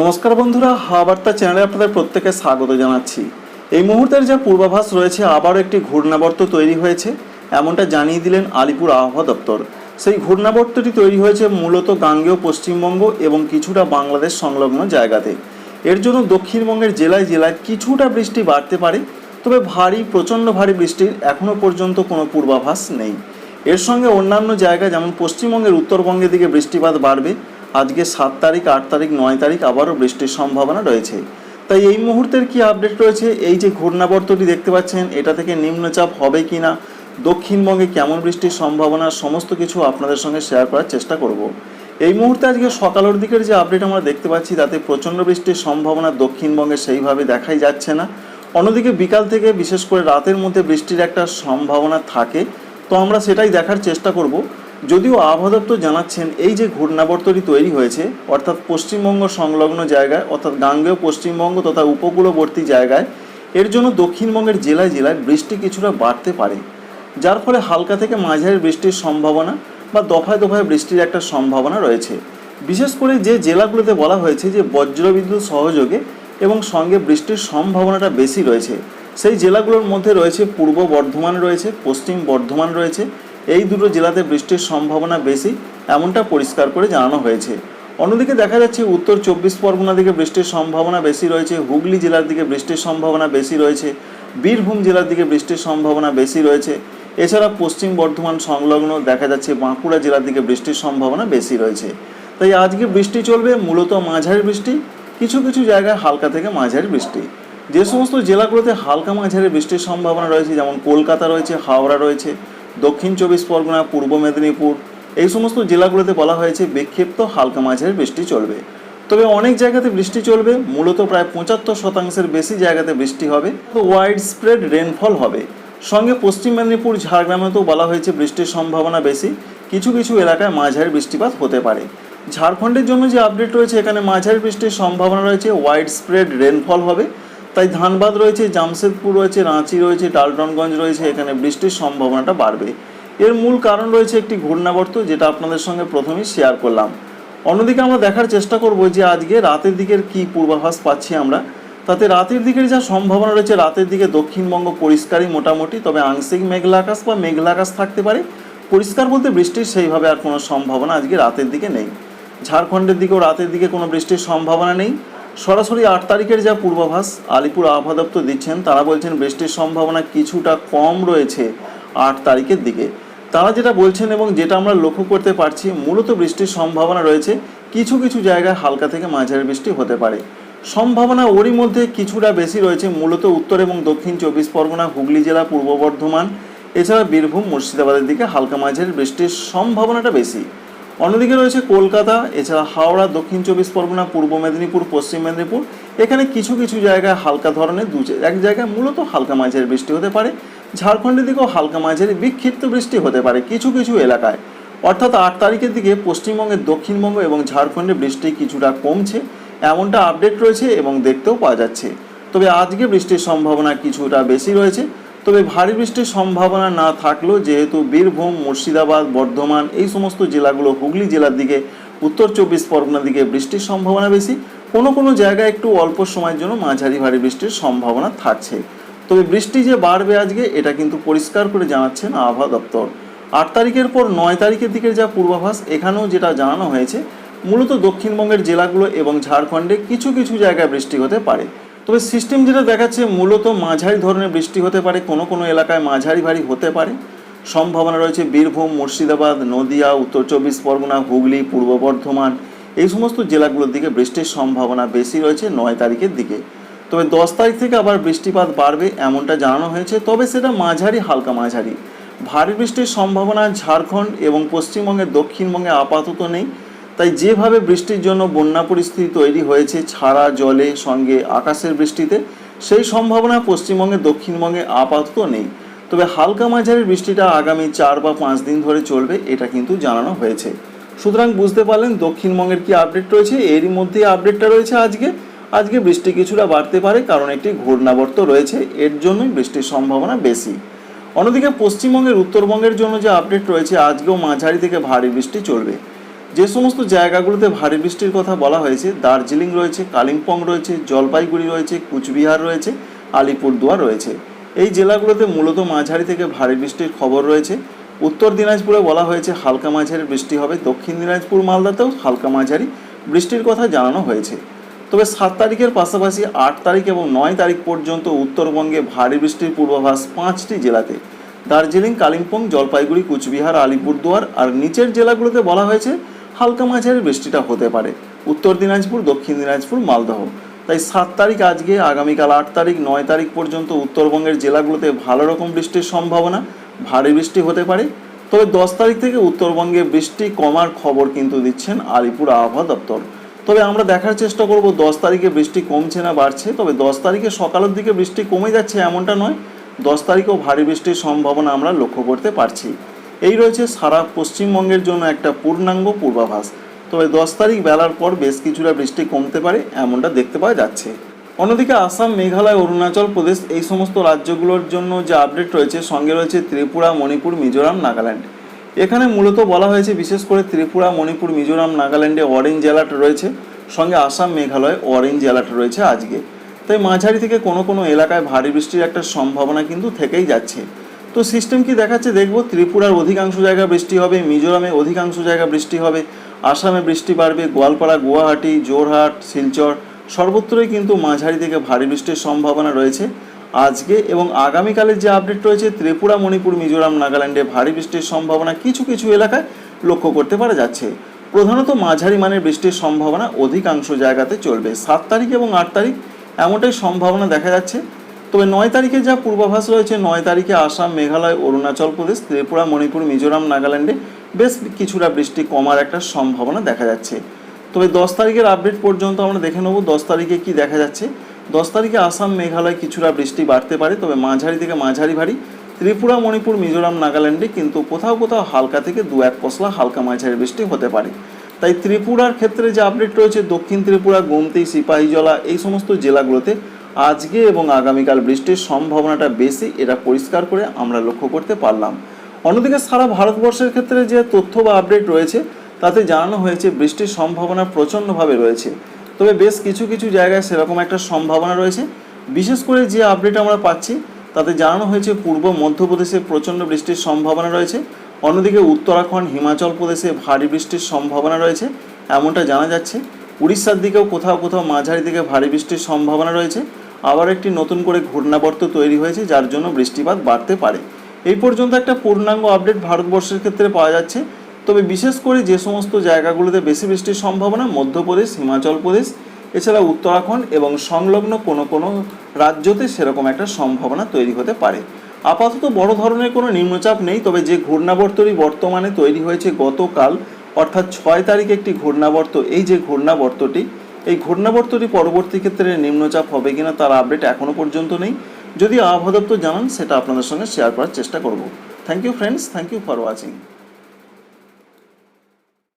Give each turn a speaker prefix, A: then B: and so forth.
A: নমস্কার বন্ধুরা, হাওয়াবার্তা চ্যানেলে আপনাদের প্রত্যেকে স্বাগত জানাচ্ছি। এই মুহূর্তের যা পূর্বাভাস রয়েছে, আবারও একটি ঘূর্ণাবর্ত তৈরি হয়েছে। এমনটা জানিয়ে দিলেন আলিপুর আবহাওয়া দপ্তর। সেই ঘূর্ণাবর্তটি তৈরি হয়েছে মূলত গাঙ্গেয় পশ্চিমবঙ্গ এবং কিছুটা বাংলাদেশ সংলগ্ন জায়গাতে। এর জন্য দক্ষিণবঙ্গের জেলায় জেলায় কিছুটা বৃষ্টি বাড়তে পারে, তবে ভারী, প্রচণ্ড ভারী বৃষ্টির এখনও পর্যন্ত কোনো পূর্বাভাস নেই। এর সঙ্গে অন্যান্য জায়গা যেমন পশ্চিমবঙ্গের উত্তরবঙ্গের দিকে বৃষ্টিপাত বাড়বে আজকে সাত তারিখ, আট তারিখ, নয় তারিখ আবারও বৃষ্টির সম্ভাবনা রয়েছে। তাই এই মুহূর্তের কি আপডেট রয়েছে? এই যে ঘূর্ণাবর্তটি দেখতে পাচ্ছেন, এটা থেকে নিম্নচাপ হবে কি না দক্ষিণবঙ্গে কেমন বৃষ্টির সম্ভাবনা? সমস্ত কিছু আপনাদের সঙ্গে শেয়ার করার চেষ্টা করব। এই মুহূর্তে আজকে সকালের দিকের যে আপডেট আমরা দেখতে পাচ্ছি, তাতে প্রচণ্ড বৃষ্টির সম্ভাবনা দক্ষিণবঙ্গে সেইভাবে দেখাই যাচ্ছে না। অন্যদিকে বিকাল থেকে, বিশেষ করে রাতের মধ্যে বৃষ্টির একটা সম্ভাবনা থাকে। তো আমরা সেটাই দেখার চেষ্টা করব। যদিও আবহাওয়া দপ্তর জানাচ্ছেন এই যে ঘূর্ণাবর্তটি তৈরি হয়েছে, অর্থাৎ পশ্চিমবঙ্গ সংলগ্ন জায়গায়, অর্থাৎ গাঙ্গেয় পশ্চিমবঙ্গ তথা উপকূলবর্তী জায়গায়, এর জন্য দক্ষিণবঙ্গের জেলায় জেলায় বৃষ্টি কিছুটা বাড়তে পারে, যার ফলে হালকা থেকে মাঝারি বৃষ্টির সম্ভাবনা বা দফায় দফায় বৃষ্টির একটা সম্ভাবনা রয়েছে। বিশেষ করে যে জেলাগুলোতে বলা হয়েছে যে বজ্রবিদ্যুৎ সহযোগে এবং সঙ্গে বৃষ্টির সম্ভাবনাটা বেশি রয়েছে, সেই জেলাগুলোর মধ্যে রয়েছে পূর্ব বর্ধমান রয়েছে, পশ্চিম বর্ধমান রয়েছে এই দুটো জেলাতে বৃষ্টির সম্ভাবনা বেশি, এমনটা পরিষ্কার করে জানানো হয়েছে। অন্যদিকে দেখা যাচ্ছে উত্তর চব্বিশ পরগনা দিকে বৃষ্টির সম্ভাবনা বেশি রয়েছে, হুগলি জেলার দিকে বৃষ্টির সম্ভাবনা বেশি রয়েছে, বীরভূম জেলার দিকে বৃষ্টির সম্ভাবনা বেশি রয়েছে। এছাড়া পশ্চিম বর্ধমান সংলগ্ন দেখা যাচ্ছে বাঁকুড়া জেলার দিকে বৃষ্টির সম্ভাবনা বেশি রয়েছে। তাই আজকে বৃষ্টি চলবে, মূলত মাঝারি বৃষ্টি, কিছু কিছু জায়গায় হালকা থেকে মাঝারি বৃষ্টি। যে সমস্ত জেলাগুলোতে হালকা মাঝারি বৃষ্টির সম্ভাবনা রয়েছে, যেমন কলকাতা রয়েছে, হাওড়া রয়েছে দক্ষিণ চব্বিশ পরগনা, পূর্ব মেদিনীপুর, এই সমস্ত জেলাগুলোতে বলা হয়েছে বিক্ষিপ্ত হালকা মাঝারি বৃষ্টি চলবে। তবে অনেক জায়গাতে বৃষ্টি চলবে, মূলত প্রায় পঁচাত্তর শতাংশের বেশি জায়গাতে বৃষ্টি হবে ওয়াইড স্প্রেড রেনফল হবে। সঙ্গে পশ্চিম মেদিনীপুর, ঝাড়গ্রামেতেও বলা হয়েছে বৃষ্টির সম্ভাবনা বেশি, কিছু কিছু এলাকায় মাঝারি বৃষ্টিপাত হতে পারে। ঝাড়খণ্ডের জন্য যে আপডেট রয়েছে, এখানে মাঝারি বৃষ্টির সম্ভাবনা রয়েছে ওয়াইড স্প্রেড রেনফল হবে। তাই ধানবাদ রয়েছে, জামশেদপুর রয়েছে, রাঁচি রয়েছে, ডালটনগঞ্জ রয়েছে, এখানে বৃষ্টির সম্ভাবনাটা বাড়বে। এর মূল কারণ রয়েছে একটি ঘূর্ণাবর্ত, যেটা আপনাদের সঙ্গে প্রথমেই শেয়ার করলাম। অন্যদিকে আমরা দেখার চেষ্টা করব যে আজকে রাতের দিকের কি পূর্বাভাস পাচ্ছি আমরা। তাতে রাতের দিকের যা সম্ভাবনা রয়েছে, রাতের দিকে দক্ষিণবঙ্গ পরিষ্কারই মোটামুটি, তবে আংশিক মেঘলা আকাশ বা মেঘলা আকাশ থাকতে পারে। পরিষ্কার বলতে বৃষ্টির সেইভাবে আর কোনো সম্ভাবনা আজকে রাতের দিকে নেই। ঝাড়খণ্ডের দিকেও রাতের দিকে কোনো বৃষ্টির সম্ভাবনা নেই। সরাসরি আট তারিখের যা পূর্বাভাস আলিপুর আবহাওয়া দপ্তর দিচ্ছেন, তারা বলছেন বৃষ্টির সম্ভাবনা কিছুটা কম রয়েছে আট তারিখের দিকে। তারা যেটা বলছেন এবং যেটা আমরা লক্ষ্য করতে পারছি, মূলত বৃষ্টির সম্ভাবনা রয়েছে। কিছু কিছু জায়গায় হালকা থেকে মাঝারি বৃষ্টি হতে পারে। সম্ভাবনা ওরই মধ্যে কিছুটা বেশি রয়েছে, মূলত উত্তর এবং দক্ষিণ চব্বিশ পরগনা, হুগলি জেলা, পূর্ব বর্ধমান। এছাড়া বীরভূম, মুর্শিদাবাদের দিকে হালকা মাঝারি বৃষ্টির সম্ভাবনাটা বেশি। অন্যদিকে রয়েছে কলকাতা, এছাড়া হাওড়া, দক্ষিণ চব্বিশ পরগনা, পূর্ব মেদিনীপুর, পশ্চিম মেদিনীপুর। এখানে কিছু কিছু জায়গায় হালকা ধরনের দু এক জায়গায় মূলত হালকা মাঝারি বৃষ্টি হতে পারে। ঝাড়খণ্ডের দিকেও হালকা মাঝারি, বিক্ষিপ্ত বৃষ্টি হতে পারে কিছু কিছু এলাকায়। অর্থাৎ আট তারিখের দিকে পশ্চিমবঙ্গের দক্ষিণবঙ্গ এবং ঝাড়খণ্ডে বৃষ্টি কিছুটা কমছে, এমনটা আপডেট রয়েছে এবং দেখতেও পাওয়া যাচ্ছে। তবে আজকে বৃষ্টির সম্ভাবনা কিছুটা বেশি রয়েছে। তবে ভারী বৃষ্টির সম্ভাবনা না থাকলেও যেহেতু বীরভূম, মুর্শিদাবাদ, বর্ধমান এই সমস্ত জেলাগুলো হুগলি জেলার দিকে, উত্তর চব্বিশ পরগনার দিকে বৃষ্টির সম্ভাবনা বেশি। কোনো কোনো জায়গায় একটু অল্প সময়ের জন্য মাঝারি ভারী বৃষ্টির সম্ভাবনা থাকছে। তবে বৃষ্টি যে বাড়বে আজকে, এটা কিন্তু পরিষ্কার করে জানাচ্ছেন আবহাওয়া দপ্তর। আট তারিখের পর নয় তারিখের দিকের যা পূর্বাভাস, এখানেও যেটা জানানো হয়েছে, মূলত দক্ষিণবঙ্গের জেলাগুলো এবং ঝাড়খণ্ডে কিছু কিছু জায়গায় বৃষ্টি হতে পারে। তবে সিস্টেম যেটা দেখাচ্ছে মূলত মাঝারি ধরনের বৃষ্টি হতে পারে, কোনো কোনো এলাকায় মাঝারি ভারী হতে পারে। সম্ভাবনা রয়েছে বীরভূম, মুর্শিদাবাদ, নদিয়া, উত্তর চব্বিশ পরগনা, হুগলি, পূর্ব বর্ধমান। এই সমস্ত জেলাগুলোর দিকে বৃষ্টির সম্ভাবনা বেশি রয়েছে নয় তারিখের দিকে। তবে দশ তারিখ থেকে আবার বৃষ্টিপাত বাড়বে এমনটা জানানো হয়েছে, তবে সেটা মাঝারি, হালকা মাঝারি। ভারী বৃষ্টির সম্ভাবনা ঝাড়খণ্ড এবং পশ্চিমবঙ্গের দক্ষিণবঙ্গে আপাতত নেই। তাই যেভাবে বৃষ্টির জন্য বন্যা পরিস্থিতি তৈরি হয়েছে, ছাড়া জলে, সঙ্গে আকাশের বৃষ্টিতে, সেই সম্ভাবনা পশ্চিমবঙ্গে, দক্ষিণবঙ্গে আপাতত নেই। তবে হালকা মাঝারি বৃষ্টিটা আগামী চার বা পাঁচ দিন ধরে চলবে, এটা কিন্তু জানানো হয়েছে। সুতরাং বুঝতে পারলেন দক্ষিণবঙ্গের কি আপডেট রয়েছে, এরই মধ্যে আপডেটটা রয়েছে আজকে। আজকে বৃষ্টি কিছুটা বাড়তে পারে, কারণ একটি ঘূর্ণাবর্ত রয়েছে, এর জন্যই বৃষ্টির সম্ভাবনা বেশি। অন্যদিকে পশ্চিমবঙ্গের উত্তরবঙ্গের জন্য যে আপডেট রয়েছে, আজকেও মাঝারি থেকে ভারী বৃষ্টি চলবে। যে সমস্ত জায়গাগুলোতে ভারী বৃষ্টির কথা বলা হয়েছে, দার্জিলিং রয়েছে, কালিম্পং রয়েছে, জলপাইগুড়ি রয়েছে, কুচবিহার রয়েছে, আলিপুরদুয়ার রয়েছে। এই জেলাগুলোতে মূলত মাঝারি থেকে ভারী বৃষ্টির খবর রয়েছে। উত্তর দিনাজপুরে বলা হয়েছে হালকা মাঝারি বৃষ্টি হবে, দক্ষিণ দিনাজপুর মালদাতেও হালকা মাঝারি বৃষ্টির কথা জানানো হয়েছে। তবে সাত তারিখের পাশাপাশি আট তারিখ এবং নয় তারিখ পর্যন্ত উত্তরবঙ্গে ভারী বৃষ্টির পূর্বাভাস পাঁচটি জেলাতে। দার্জিলিং, কালিম্পং, জলপাইগুড়ি, কুচবিহার, আলিপুরদুয়ার আর নিচের জেলাগুলোতে বলা হয়েছে হালকা মাঝারি বৃষ্টিটা হতে পারে। উত্তর দিনাজপুর, দক্ষিণ দিনাজপুর, মালদহ। তাই সাত তারিখ আজকে, আগামীকাল আট তারিখ, নয় তারিখ পর্যন্ত উত্তরবঙ্গের জেলাগুলোতে ভালো রকম বৃষ্টির সম্ভাবনা, ভারী বৃষ্টি হতে পারে। তবে দশ তারিখ থেকে উত্তরবঙ্গে বৃষ্টি কমার খবর কিন্তু দিচ্ছেন আলিপুর আবহাওয়া দপ্তর। তবে আমরা দেখার চেষ্টা করব, দশ তারিখে বৃষ্টি কমছে না বাড়ছে, তবে দশ তারিখে সকালের দিকে বৃষ্টি কমে যাচ্ছে এমনটা নয়। দশ তারিখেও ভারী বৃষ্টির সম্ভাবনা আমরা লক্ষ্য করতে পারছি। এই রয়েছে সারা পশ্চিমবঙ্গের জন্য একটা পূর্ণাঙ্গ পূর্বাভাস। তবে দশ তারিখ বেলার পর বেশ কিছুটা বৃষ্টি কমতে পারে, এমনটা দেখতে পাওয়া যাচ্ছে। অন্যদিকে আসাম, মেঘালয়, অরুণাচল প্রদেশ এই সমস্ত রাজ্যগুলোর জন্য যে আপডেট রয়েছে, সঙ্গে রয়েছে ত্রিপুরা, মণিপুর, মিজোরাম, নাগাল্যান্ড। এখানে মূলত বলা হয়েছে, বিশেষ করে ত্রিপুরা, মণিপুর, মিজোরাম, নাগাল্যান্ডে অরেঞ্জ অ্যালার্ট রয়েছে, সঙ্গে আসাম, মেঘালয় অরেঞ্জ অ্যালার্ট রয়েছে আজকে। তাই মাঝারি থেকে কোনো কোনো এলাকায় ভারী বৃষ্টির একটা সম্ভাবনা কিন্তু থেকেই যাচ্ছে। তো সিস্টেম কি দেখাচ্ছে? দেখব। ত্রিপুরার অধিকাংশ জায়গা বৃষ্টি হবে, মিজোরামে অধিকাংশ জায়গা বৃষ্টি হবে, আসামে বৃষ্টি বাড়বে, গোয়ালপাড়া, গুয়াহাটি জোরহাট শিলচর, সর্বত্রই কিন্তু মাঝারি থেকে ভারী বৃষ্টির সম্ভাবনা রয়েছে। আজকে এবং আগামীকালের যে আপডেট রয়েছে, ত্রিপুরা, মণিপুর, মিজোরাম, নাগাল্যান্ডে ভারী বৃষ্টির সম্ভাবনা কিছু কিছু এলাকায় লক্ষ্য করতে পারা যাচ্ছে। প্রধানত মাঝারি মানের বৃষ্টির সম্ভাবনা অধিকাংশ জায়গাতে চলবে। সাত তারিখ এবং আট তারিখ এমনটাই সম্ভাবনা দেখা যাচ্ছে। তবে নয় তারিখে যা পূর্বাভাস রয়েছে, নয় তারিখে আসাম, মেঘালয়, অরুণাচল প্রদেশ, ত্রিপুরা, মণিপুর, মিজোরাম, নাগাল্যান্ডে বেশ কিছুটা বৃষ্টি কমার একটা সম্ভাবনা দেখা যাচ্ছে। তবে দশ তারিখের আপডেট পর্যন্ত আমরা দেখে নেব দশ তারিখে কি দেখা যাচ্ছে। দশ তারিখে আসাম, মেঘালয় কিছুটা বৃষ্টি বাড়তে পারে, তবে মাঝারি থেকে মাঝারি ভারী। ত্রিপুরা, মণিপুর, মিজোরাম, নাগাল্যান্ডে কিন্তু কোথাও কোথাও হালকা থেকে দু এক পশলা হালকা মাঝারি বৃষ্টি হতে পারে। তাই ত্রিপুরার ক্ষেত্রে যে আপডেট রয়েছে, দক্ষিণ ত্রিপুরা, গোমতি, সিপাহীজলা এই সমস্ত জেলাগুলোতে আজকে এবং আগামীকাল বৃষ্টির সম্ভাবনাটা বেশি, এটা পরিষ্কার করে আমরা লক্ষ্য করতে পারলাম। অন্যদিকে সারা ভারতবর্ষের ক্ষেত্রে যে তথ্য বা আপডেট রয়েছে, তাতে জানানো হয়েছে বৃষ্টির সম্ভাবনা প্রচণ্ডভাবে রয়েছে। তবে বেশ কিছু কিছু জায়গায় সেরকম একটা সম্ভাবনা রয়েছে। বিশেষ করে যে আপডেট আমরা পাচ্ছি, তাতে জানানো হয়েছে পূর্ব মধ্যপ্রদেশে প্রচণ্ড বৃষ্টির সম্ভাবনা রয়েছে। অন্যদিকে উত্তরাখণ্ড, হিমাচল প্রদেশে ভারী বৃষ্টির সম্ভাবনা রয়েছে, এমনটা জানা যাচ্ছে। উড়িষ্যার দিকেও কোথাও কোথাও মাঝারি দিকে ভারী বৃষ্টির সম্ভাবনা রয়েছে। আবার একটি নতুন করে ঘূর্ণাবর্ত তৈরি হয়েছে, যার জন্য বৃষ্টিপাত বাড়তে পারে। এই পর্যন্ত একটা পূর্ণাঙ্গ আপডেট ভারতবর্ষের ক্ষেত্রে পাওয়া যাচ্ছে। তবে বিশেষ করে যে সমস্ত জায়গাগুলোতে বেশি বৃষ্টির সম্ভাবনা, মধ্যপ্রদেশ, হিমাচল প্রদেশ এছাড়া উত্তরাখণ্ড এবং সংলগ্ন কোনো কোনো রাজ্যতে সেরকম একটা সম্ভাবনা তৈরি হতে পারে। আপাতত বড় ধরনের কোনো নিম্নচাপ নেই, তবে যে ঘূর্ণাবর্তটি বর্তমানে তৈরি হয়েছে গতকাল, অর্থাৎ ছয় তারিখ একটি ঘূর্ণাবর্ত, এই যে ঘূর্ণাবর্তটি এই ঘূর্ণাবর্তটি পরবর্তী ক্ষেত্রে নিম্নচাপ হবে কিনা তার আপডেট এখনও পর্যন্ত নেই। যদি আবহাওয়া দপ্তর জানান, সেটা আপনাদের সঙ্গে শেয়ার করার চেষ্টা করব। Thank you friends thank you for watching